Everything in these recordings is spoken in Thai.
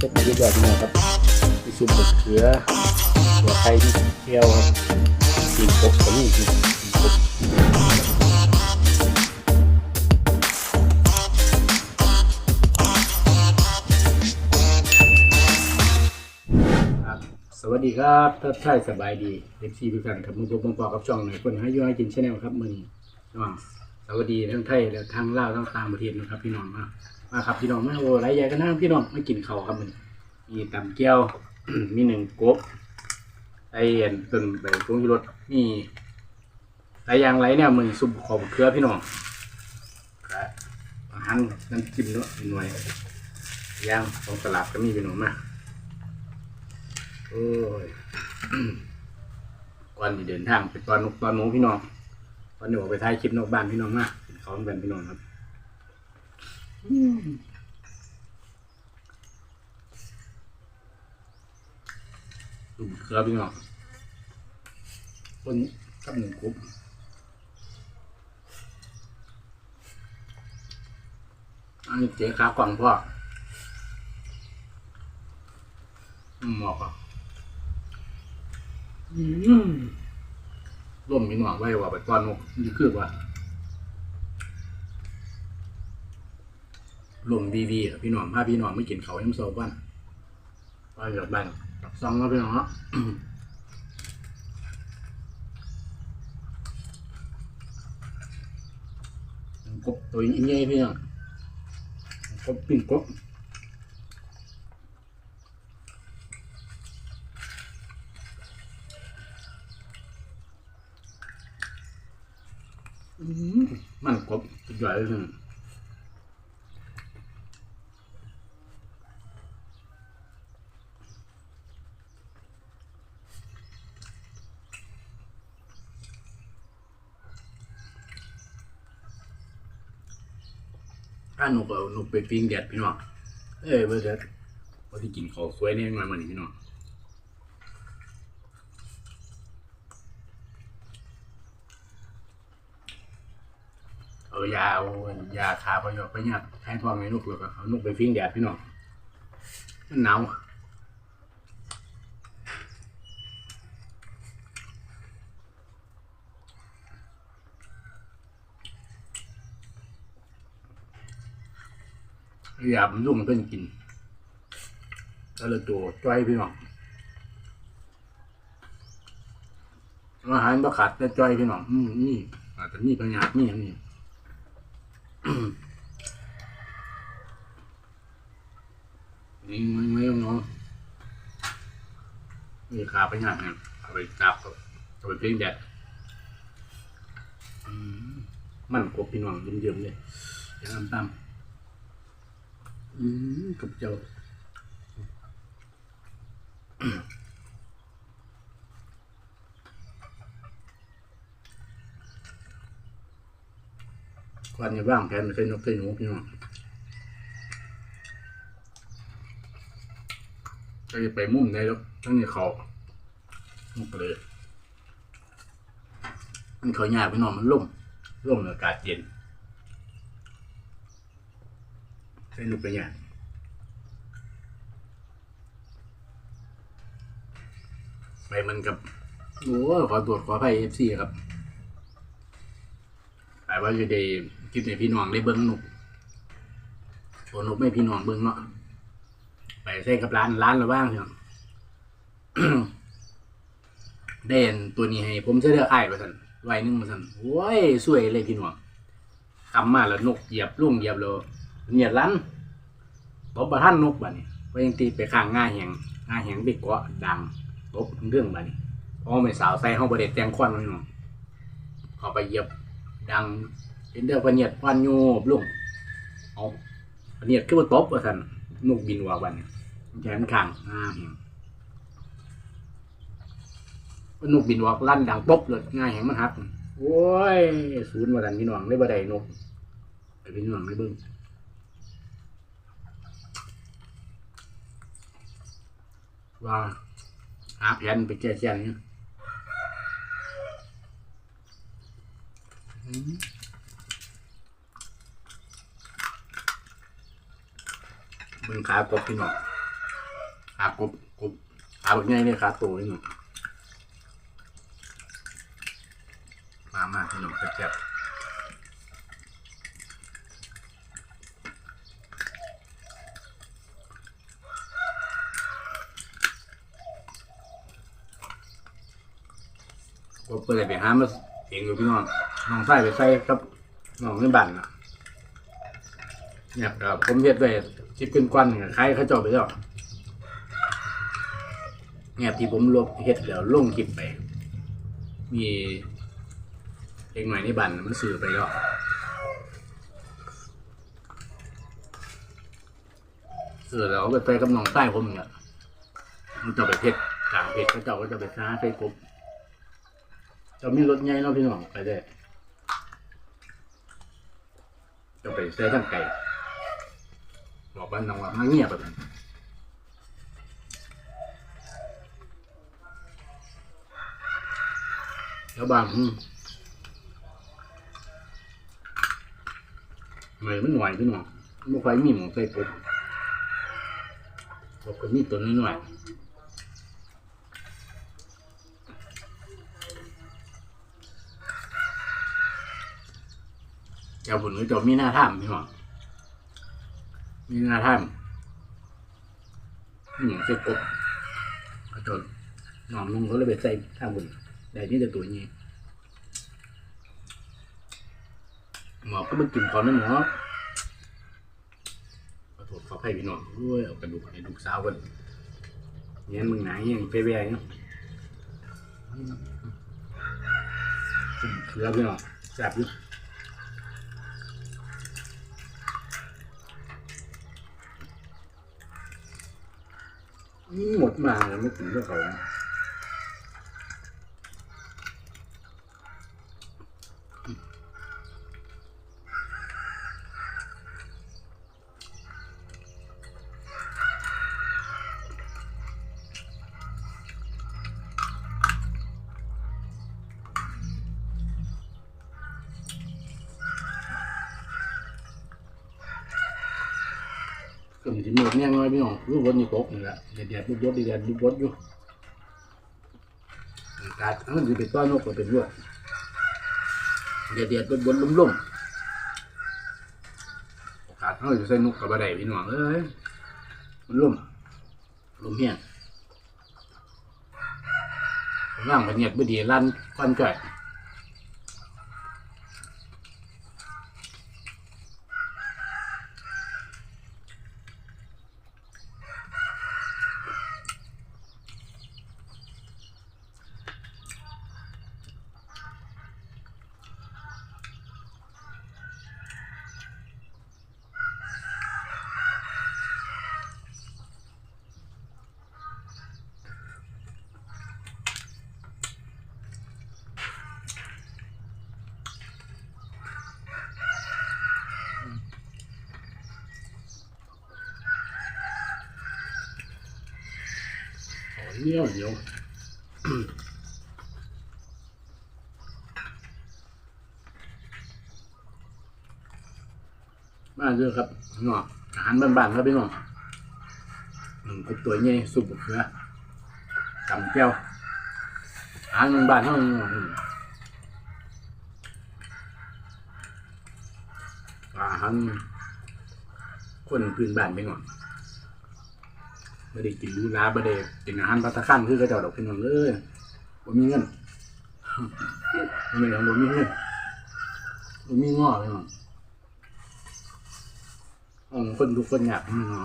เสร็จเรียบร้อยแล้ครับมีซุปมะเขือหัวไข่ที่เที่ยวครับปีกบก็มีปีกบครับสวัสดีครับท่านท่ายสบายดีเอฟซีทุกท่านครับมือพบมือปอกับช่องหน่อยคนให้ย่อยกินชาแนลครับมือนี้องสวัสดีทั้งไทยและทั้งลาวทั้งต่างประเทศนะครับพี่น้องมา มาครับพี่น้องมาโอ้ไรใหญ่กันนะพี่น้องมากินข้าวครับมือนี้มีตำเกี๊ยว มีหนึ่งกบไอเอ็นตึงไปตรงที่รถมีหลายางไรเนี่ยมึงซุปขอบเครือพี่น้องอาหารน้ำจิ้มเนาะหน่วยย่างของตลาดก็มีพี่น้องมาโอ้ยก่อนที่เดินทางไปตอนนกตอนหนูพี่น้องตอนนี้ออกไปถ่ายคลิปนอกบ้านพี่น้องมากินข้าวกันพี่น้องครับ ดูเครือพี่น้องคนกับหนึ่งกรุ๊ปอันนี้เจ๊ขากว่างพ่ออืมหมอกอะอืมร่มมีหนองไว้ว่าไปตอนนกนี่คือว่า ลมวีวีอะพี่น้องพาพี่น้องไม่กินเขาวย้ำโซบ้านว่าจากบ้านกับซองแล้วพี่น้องเนาะกบตัวยิ่งใหญ่พี่น้องกบปิ้งกบมันกบสุดยอดเลย ถ้าหนูก็เอาหนูไปปิ้งแดดพี่น้อง เอ้ยเบอร์เด็ดพอที่กินข้าวสวยแน่นอนวันนี้พี่น้องเอายาเอายาทาประโยชน์ปเนี่ยให้ทองให้นุกแล้วก็เอานุกไปฟิ้งแดดพี่น้องมันหนาว ยามันยุ่งเพิ่นกินแล้วลยตัวจ้อยพี่น้องอาหารประขาดแต่จ้อยพี่น้องอืมนี่อาจจะมีปัญญามีอย่างนี้นี่ไม่ไม่ต้องน้องมีขาไปงาเนี่ยเอาไปจับเอาไปเพ่งแดดมมันกบพี่น้องเยิ้มๆเลยอย่างน้ำตำ อืมกับเจ้าควันอย่าว่างแผนไม่ใช่นกใช่หนูพี่น้องก็จะไปมุ่มได้แล้วทั้งนี้เขามุกเลยมันเขาหยาบไปนอยมันล่มล่มอากาศเย็น ใส่ลูกไปหยาบไปมันกับโอ้ขอตรวจขออภัยเอฟซีครับแต่ว่าอยู่ในคลิปในพี่น้องได้เบิ้งหนุกโอนุกไม่พี่น้องเบิ้งเนาะไปเส้นกับร้านร้านเราบ้างเถอะเด่นตัวนี้ให้ ผมเลือกไอ้ายไปสันไว้นึงมาสันโว้ยสวยเลยพี่หนวงกำมาแล้วนกเหยียบลุ่งเหยียบแล้ว เหยียดลันตบประท่านนกบ้านี้ก็ยังตีไปข้างง่าแหงง่าแหงไปเกาะดังตบเรื่องบ้านี้เพราะไม่สาวใส่ห้องประเด็ดแตงควันพี่หนวงเขาไปเหยียบดังเห็นเด้อพเนียดควันโยบลุ่งเอาพเนียดขึ้นมาตบว่าสันนกบินว่าวันนี้แขนข้างอ่าเห็นกบินวอกลั่นดังป๊บเลยง่ายแหงมันหักโอ้ยศูนย์มาดันพี่น้องได้บ่ได้นกไปพี่น้องได้เบิ่ง ว่าหาแผนไปแก้แค้นนี่ยอืมเบิ่งขากบพี่น้องขากบกบขาแบบไงเนี่ยขาโตนี่หนูมามากพี่น้องแซ่บๆ กบเปิดไปหามาเองอยู่พี่น้องน้องใส่ไปใส่ครับน้องในบ้านนะเนี่ยครับผมเฮ็ดไปชิปขึ้นกวนๆคล้ายเขาเจาะไปแล้วแงบที่ผมลบเฮ็ดแล้วลงคลิปไป มีเองใหม่ในบันมันสื่อไปแล้วสื่อแล้วเอาไปไปกับน้องใต้ผมเนี่ยมันจะไปเพชรกลางเพชรเขาเจ้าก็จะไปซ้าไปกบ จะมีรถใหญ่เนาะพี่น้องไปได้จะไปใส่ทั้งไก่บอกบ้านน้องว่ามาเงียบแบบนั้นแล้วบางอืมเหมือนมันหน่อยพี่น้องไม่ค่อยมีหมองใส่กบกบก็มีตัวน้อยๆ จ้าผลก็จะมีหน้าถ้ำพี่น้อมีหน้าถ้ำมีหมองใส่กบก็จนนอนุ่งเขาเลยไปใส่ท่าบุญแต่นี่จะตัวนี้หมอก็มันกินเขานั่นหมอขอโทษขอให้พี่น้องด้วยเอากระดูกให้ลูกสาวกันเนี่ยมึงไหนยังไปแวงเนาะเกลือพี่น้องแซ่บอยู่ หมดมาแล้วไม่กินด้วยเขา กึ่งที่มืดเนี่ยน้อยพี่น้องลูกบดนี่ตกนี่แหละเดียดเดียดลูกบดเดียดเดียดลูกบดอยู่อากาศมันจะเป็นต้อนนกก็เป็นรวดเดียดเดียดบดบดลุ่มลุ่มกาศเขาจะใส่นกกับอะไรพี่น้องเอ้ยมันลุ่มลุ่มเฮี้ยนร่างเป็นเนียดไม่ดีลั่นควันจ่อย เหนียวเหนียวมาเยอะครับพี่น้องอาหารบ้านๆครับพี่น้องอืมไอตัวใหญ่สุปบเขือกำแก้วอาหารบ้านๆเท่านี้อืมอาหารคนพื้นบ้านไปหน่อย ไม่ได้กินหรูหราไม่ได้กินอาหารปัตตาคันคือกระเจ้าดอกพี่น้องเลยบ่มีเงินไม่ได้บ่มีเงินบ่มีง้อพี่น้งของคนทุกคนอยากมีง้อ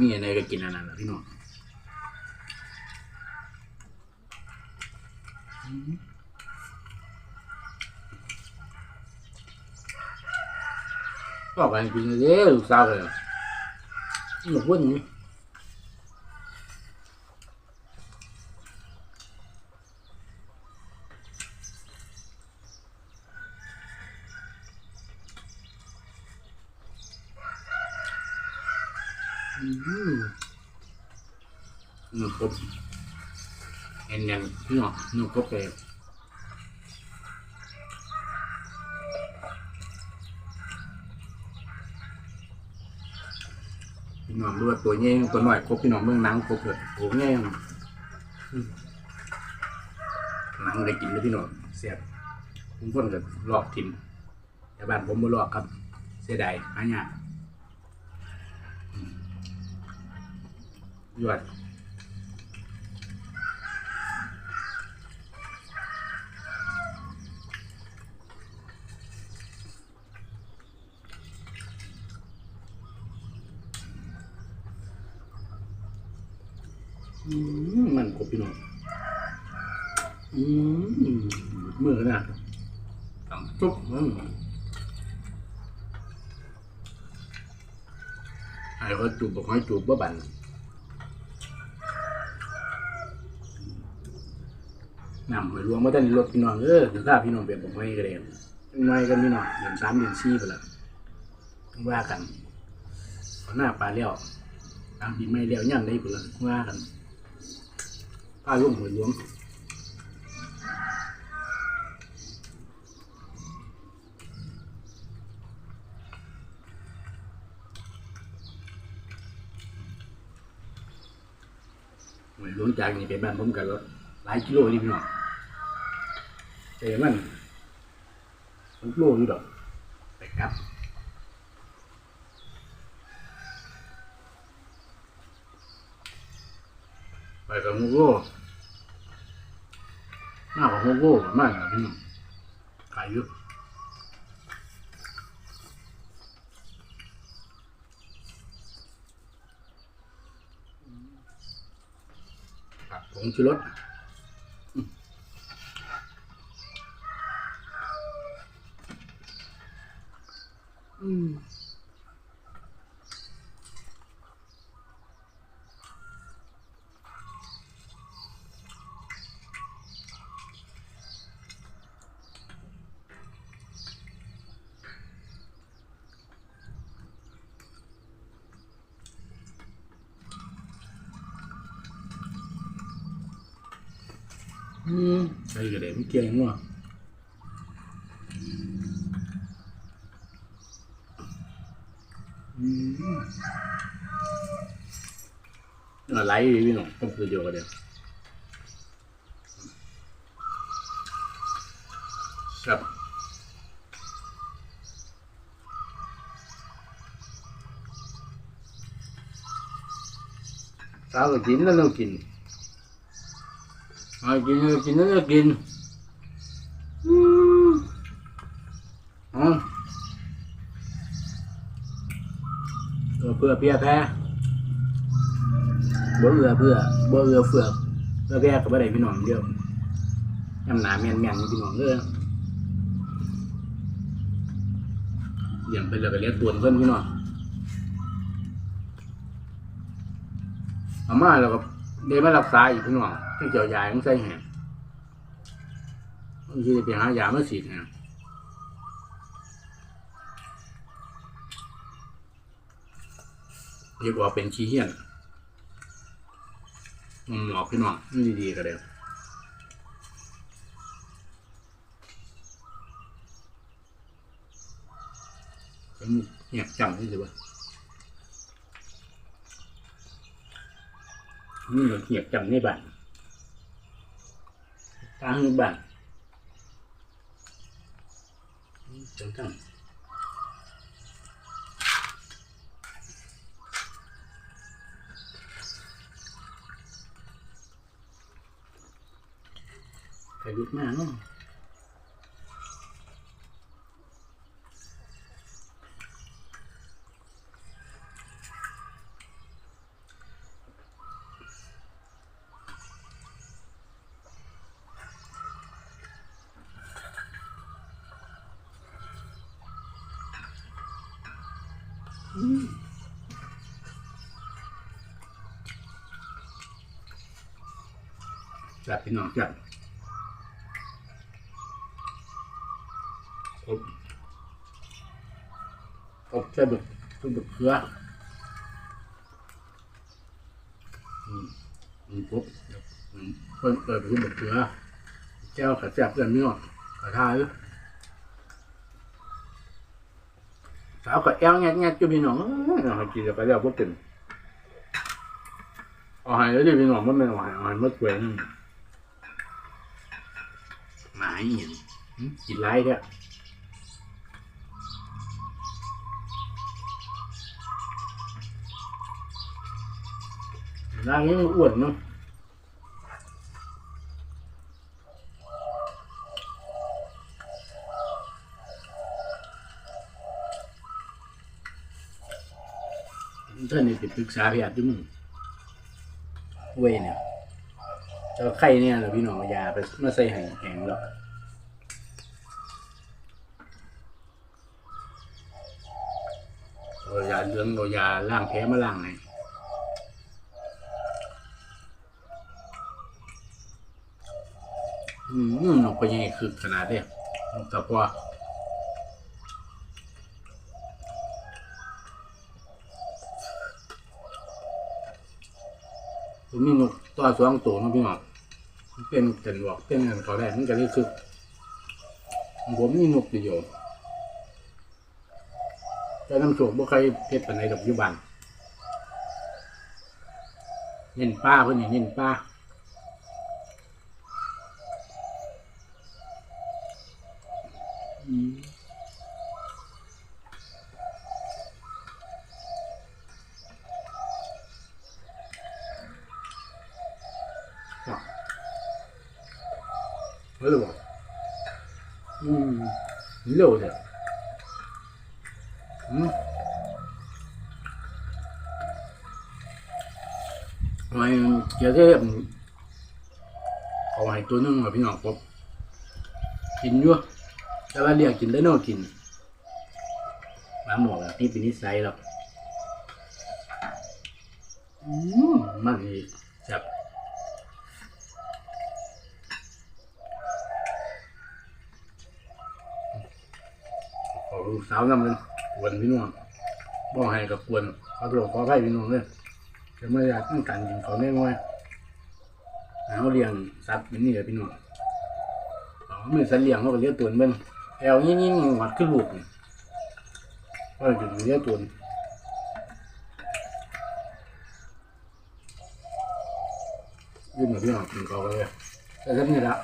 มีอะไรก็กินอันนั้นแหละพี่น้องบอืมก็ไปกินเลยลูกสาวเลย หนูว่านี้อืมหนูกบเอ็นยังพี่น้องหนูกบไปพี่น้องรู้ว่า ตัวเงี้ยตัวหน่อยครบพี่น้องเมืองหนังครบเลยโอ้เงี้ยหนังได้กินเลยพี่น้องเสียบผมคนกับลอกทิมแต่บ้านผมไม่ลอกครับ เสียดายหายากอืมยอด มันกบพี่น้องอืมมือนาดตังจุ๊บอืมไอ้เขาจูบบอกให้จูบบ่บันนำหอยรวงมาตั้งรถพี่น้องเออถึงข้าพี่น้องเปลี่ยนบอกให้กันเองไม่กันพี่น้องเดือนสามเดือนสี่ไปล้วว่ากันหน้าปลาเลี้ยวตามปีไม่เลี้ยวย่ำได้ไปล้วว่ากัน ป้าลุงหวยหลวงหวยหลวงจากนี่ไปบ้านผมกันแล้วหลายกิโลนี่พี่น้องแต่มันหกโลอยู่ดอกไปครับไปกับหกโล หน้าของหกโลประมาณนั้นพี่น้องขายอยู่ครับผงชูรสอืมอืม อืม ใส่กระเด็นเกี่ยงว่ะอืมอะไรพี่น้องต้องคือเดียวกันเดียวครับสาวก็กินแล้วเรากิน à, กินก็กินแล้วก็กินอืมอ๋อเออเพื่อเพียแพ้บ่เอือเพื่อบ่เอือเฟือกเพื่อแพ้ก็บ่ได้พี่น้องเดียวยำหนาแม่นๆนี่พี่น้องเด้อเลี้ยงไปแล้วก็เลี้ยงตัวเพิ่นพี่น้องเอามาแล้วก็ได้มารักษาอีกพี่น้อง ให้เจ้ายาของใส่แหงบางทีไปหายามาฉีดนะเรียกว่าเป็นขี้เหี้ยนมันหมอกพี่น้องนี่ดีๆก็ได้เป็นเหียบจำที่สุดนี่เราเหียบจำในบ้าน ทางบ้านจังทั้งใครลุกมาเนาะ จับพี่น้องจับครบครบใช่บึกใช่บึกเครืออืมอืมครบอืมเพิ่นเปิดเป็นบึกเครือแก้วขัดแซ่บเพื่อนพี่น้องกระทาย สาวก็แอลแงะแงะจุพี่น้องเอากินแล้วไปแล้วพวกกินเอาหายแล้วดิพี่น้องมันเป็นหานหวานมะกรูดนี่หมาอีหยังหึกินไรเด้ร่างนี้มันอ้วนเนาะ ท่านนี่ไปปรึกษาพทย์ด้วยมึงเวยเนี่ยเจ้าไข่เนี่ยเราพี่น้องเอายาไปมาใส่แห้งแห้งแล้วเอายาเลืองเอายาล้างแผลมาล้างให้อืมนกไปยังไงคือขนาดเนี้ยนกตะพว มีนกตัวสองตัวเนาะพี่น้องมันเป็นกันบอกเป็นกันเขาได้มันก็เลยคือผมมีนกอยู่แต่น้ำโชคบ่ใครเพชรปันในดอกยุบันเน้นป้าเพื่อนเน้นป้า เฮ้ยบอกอืมเร็วเลยอืมทำไมเจ้าเทพเอาให้ตัวหนึงกับพี่น้องผมกินอยู่แต่ว่าเรียกกินได้นอกินหมาหมอกแบบนี้เป็นนิสัยหรอกอืมมันนี่จับ ขอ ลูกสาวนำเลยกวนพี่น้องบ่ให้กับกวนขาตัวขอให้พี่น้องเลยจะไม่อยากต้องการกินเขาแน่นอนเขาเลี้ยงสัตว์แบบนี้เลยพี่น้องเขาไม่สัตว์เลี้ยงเขาก็เลี้ยงตัวเบิ้งแอวยิ่งยิ่งหวัดขึ้นลูกนี่ก็จะเลี้ยงตัวยื่นมาพี่น้องกินเขาเลยแต่ก็นี่ละ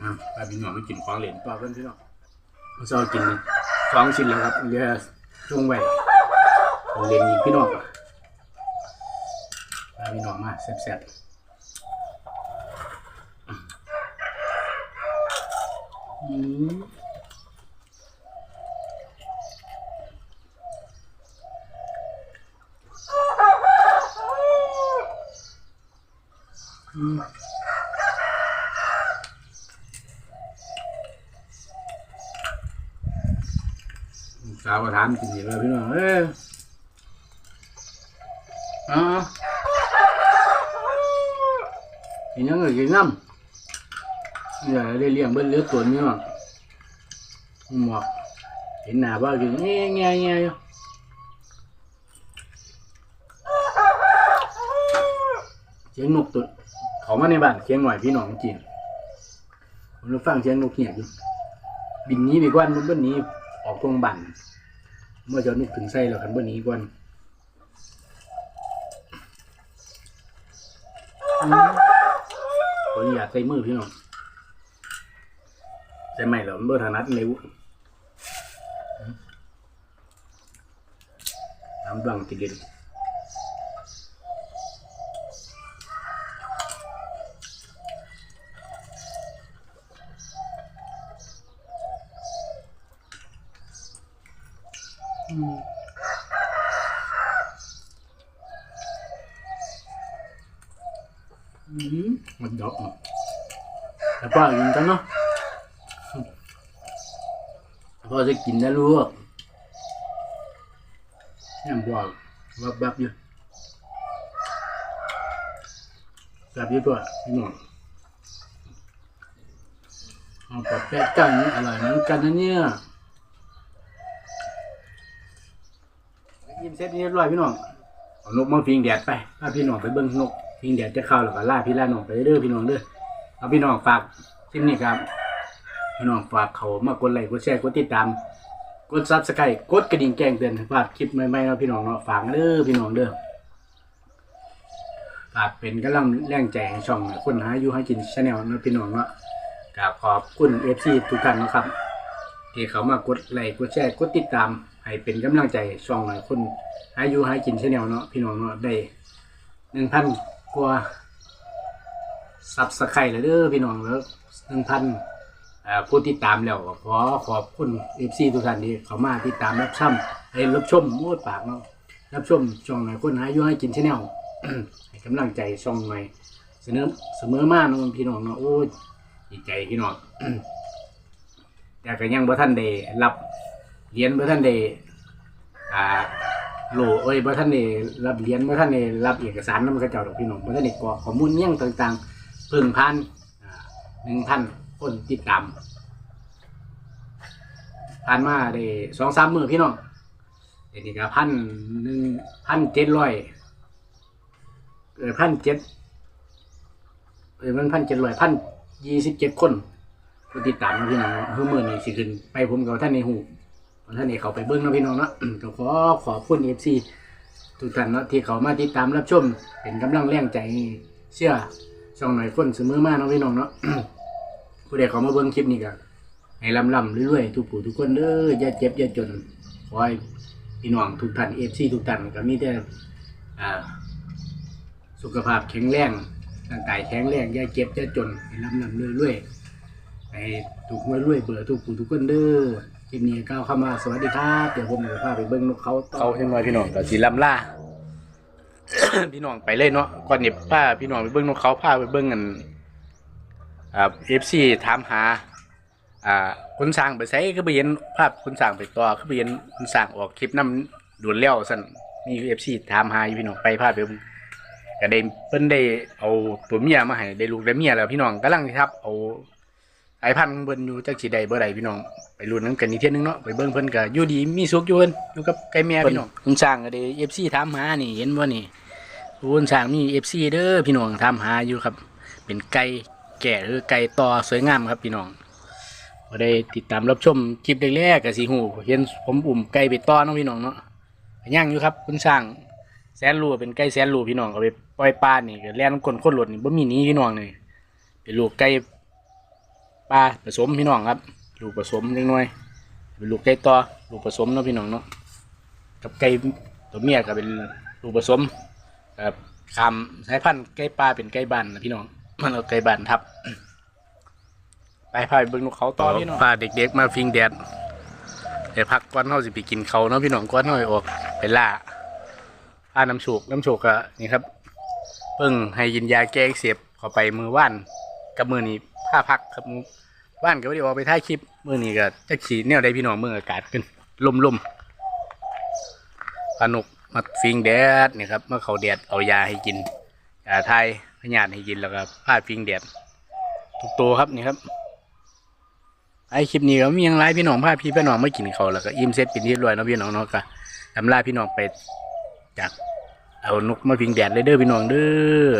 อะไป พี่น้องไปกินของเหลนต่อกันพี่น้องเราจะกินสองชิ้นแล้วครับเหลือช่วงไว้ของเหลนอีกพี่น้องอะไปพี่น้องมาแซ่บๆอืมอืม สามกินอีกแล้วพี่น้องเอ้ยอ๋อกินยังไงกินน้ำนี่แหละได้เลี้ยงเบิ้ลเลือดตัวนี้มั้งหมวกเห็นหน้าบ้ากินเงี้ยเงี้ยเงี้ยเสียงนกตัวเขามาในบ้านเสียงหน่อยพี่น้องกินผมรู้ฟังเสียงนกเหียอยู่บินนี้ไปกวนมันเบิ้ลหนี้ออกตรงบัน เมื่อจะนึกถึงไส้เราคันเบอร์นี้ก่อนอืมขออนุญาตใส่มือพี่น้องใส่ใหม่เหรอมันเบอร์ถนัดนิ้วน้ำดังติดเด่น มันดอกอะแล้วพ่อกินกันเนาะพ่อจะกินนะลูกยังบอกวับวับอยู่แบบอยู่ตัวพี่น้องเอาปลาแปะกันอร่อยเหมือนกันนะเนี่ยยิ้มเสร็จเรียบร้อยพี่น้องเอานกมาพิงแดดไปพาพี่น้องไปเบิ้งนกพิงแดดจะเข้าแล้วก็ล่าพี่ล่าน้องไปเด้อยพี่น้องเด้อเอาพี่น้องฝากคลิปนี้ครับ พี่น้องฝากเขามากดไลค์กดแชร์กดติดตามกดซับสไครต์กดกระดิ่งแจ้งเตือนให้พลาดคลิปใหม่ๆเนาะพี่น้องเนาะฝากเด้อพี่น้องเด้อฝากเป็นกำลังแรงใจให้ช่องคนหาอยู่ให้กินชาแนลเนาะพี่น้องเนาะกราบขอบคุณเอฟซีทุกท่านนะครับที่เขามากดไลค์กดแชร์กดติดตาม ให้เป็นกำลังใจช่องคนหาอยู่ให้กินเชาแนลเนาะพี่น้องเนาะได้หนึ่งพันกว่าซับสไครต์แล้วเด้อพี่น้องแล้วหนึ่งพันผู้ติดตามแล้วขอขอบคุณเอฟซีทุกท่านที่เขามาติดตามรับชมให้รับชมโมดปากเนาะรับชมช่องหน่อยคนหายู่ให้กินเชแนลให้กำลังใจช่องหน่อยเสนอเสมอมาเนาะพี่น้องเนาะโอ้ยดีใจพี่น้องแต่ก็ยังบ่ท่านได้รับ เหรียญบ่ท่านได้อ่าโหลเอ้ยบ่ท่านได้รับเหรียญบ่ท่านได้รับเอกสารนำกระเจ้าดอกพี่น้องบ่ท่านได้กรอกข้อมูลอิหยังต่างๆเพิ่งพันอ่าหนึ่งพันคนติดตามผ่านมาได้สองสามมือพี่น้องเดี๋ยวนี้ก็พันหนึ่งพันเจ็ดร้อยเออพันเจ็ดเออมันพันเจ็ดร้อยพันยี่สิบเจ็ดคนผู้ติดตามนะพี่น้องเพื่อมือนี้สิขึ้นไปผมกับท่านในหู ท่านในเขาไปเบิ้งนะพี่น้องเนาะ ก็ขอขอบคุณเอฟซีทุกท่านเนาะที่เขามาติดตามรับชม เป็นกำลังแรงใจเชื่อช่องหน่อยคนเสมอมาเนาะพี่น้องเนาะ ผู้ใดเขามาเบิ้งคลิปนี้ก็ให้ลำลำเรื่อยๆทุกผู้ทุกคนเด้ออย่าเจ็บอย่าจนขอให้พี่น้องทุกท่านเอฟซีทุกท่านก็มีแต่อ่าสุขภาพแข็งแรงร่างกายแข็งแรงอย่าเจ็บอย่าจนให้ลำลำเรื่อยๆให้ถูกหวยรวยเบื่อทุกผู้ทุกคนเด้อ คลิปนี้ก้าวเข้ามาสวัสดีครับเดี๋ยวผมจะพาไปเบิ้งนกเขาเขาใช่ไหมพี่น้องก็สีลำล่า พี่น้องไปเลยเนาะก่อนนี่พาพี่น้องไปเบิ้งนกเขาพาไปเบิ้งกันอ่าเอฟซีถามหา อ่าคุณสร้างไปใช้ก็ไปเห็นภาพคุณสร้างไปต่อก็ไปเห็นคุณสร้างออกคลิปน้ำด่วนเลี้ยวสั่นมีเอฟซีถามหาอยู่พี่น้องไปภาพไปเบิ่งก็ได้เพิ่นได้เอาตัวเมียมาให้ได้ลูกได้เมียแล้วพี่น้องกำลังครับเอา ไอพันธุ์เพิ่นอยู่จักสิได้บ่ได้พี่น้องไปลุ้นนำกันอีกเที่ยนึงเนาะไปเบิ่งเพิ่นก็อยู่ดีมีสุขอยู่เพิ่นอยู่กับไก่แม่พี่น้องคุณสร้างก็ได้เอฟซีถามหานี่เห็นบ่นี่คุณสร้างมีเอฟซีเด้อพี่น้องถามหาอยู่ครับ เป็นไก่แก่หรือไก่ต่อสวยงามครับพี่น้องพอได้ติดตามรับชมคลิปแรกๆกับสีหูเห็นผมอุ่มไก่ไปต้อนน้องพี่น้องเนาะย่างอยู่ครับคุณสร้างแสนรูเป็นไก่แสนรูพี่น้องเอาไปปล่อยปลานี่ก็แล่นคนคนหลดนี่บ่มีหนี้พี่น้องนี่เป็นลูกไก่ ปลาผสมพี่น้องครับลูกผสมเล็กน้อยเป็นลูกไก่ต่อลูกผสมเนาะพี่น้องเนาะกับไก่ตัวเมียก็เป็นลูกผสมกับคำสายพันธุ์ไก่ปลาเป็นไก่บ้านนะพี่น้องมันเอาไก่บ้านทับ ไปพาไปเบิ่งนกเขาต่อพี่น้องพาเด็กๆมาฟิงแดดเดี๋ยวพักก่อนเฮาสิไปกินเขาเนาะพี่น้องก่อนเฮาไปออกไปล่าพาน้ำโชกน้ำโชกก็นี่ครับ เพิ่งให้ยินยาแก้อักเสพเข้าไปมือว่านกับมือนี้ ผ้าพักครับมือว่านก็ไม่ได้ออกไปถ่ายคลิปมือนี้ก็จะขี่แนวใดพี่น้องเมืออากาศขึ้นลมๆพานุกมาฟิงแดดนี่ครับเมื่อเขาแดดเอายาให้กินยาไทยพยาธิให้กินแล้วก็ผ้าฟิงแดดทุกตัวครับนี่ครับไอคลิปนี้ก็มียังไรพี่น้องพาพี่พี่น้องไม่กินเขาแล้วก็อิ่มเสร็จเป็นที่รวยนะพี่น้องเนาะก็ทำลาพี่น้องไปจากเอานกมาพิงแดดเลยเด้อพี่น้องเด้อ